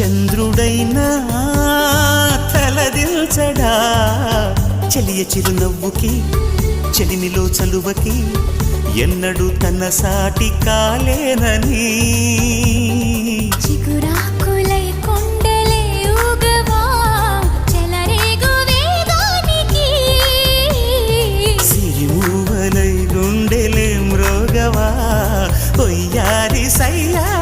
చంద్రుడైనా తలదిల్చడా? చెలియ చిరునవ్వుకి చెలిమిలో చలువకి ఎన్నడు తన సాటి కాలేనని. గుండెలే మృగవా సయ్యా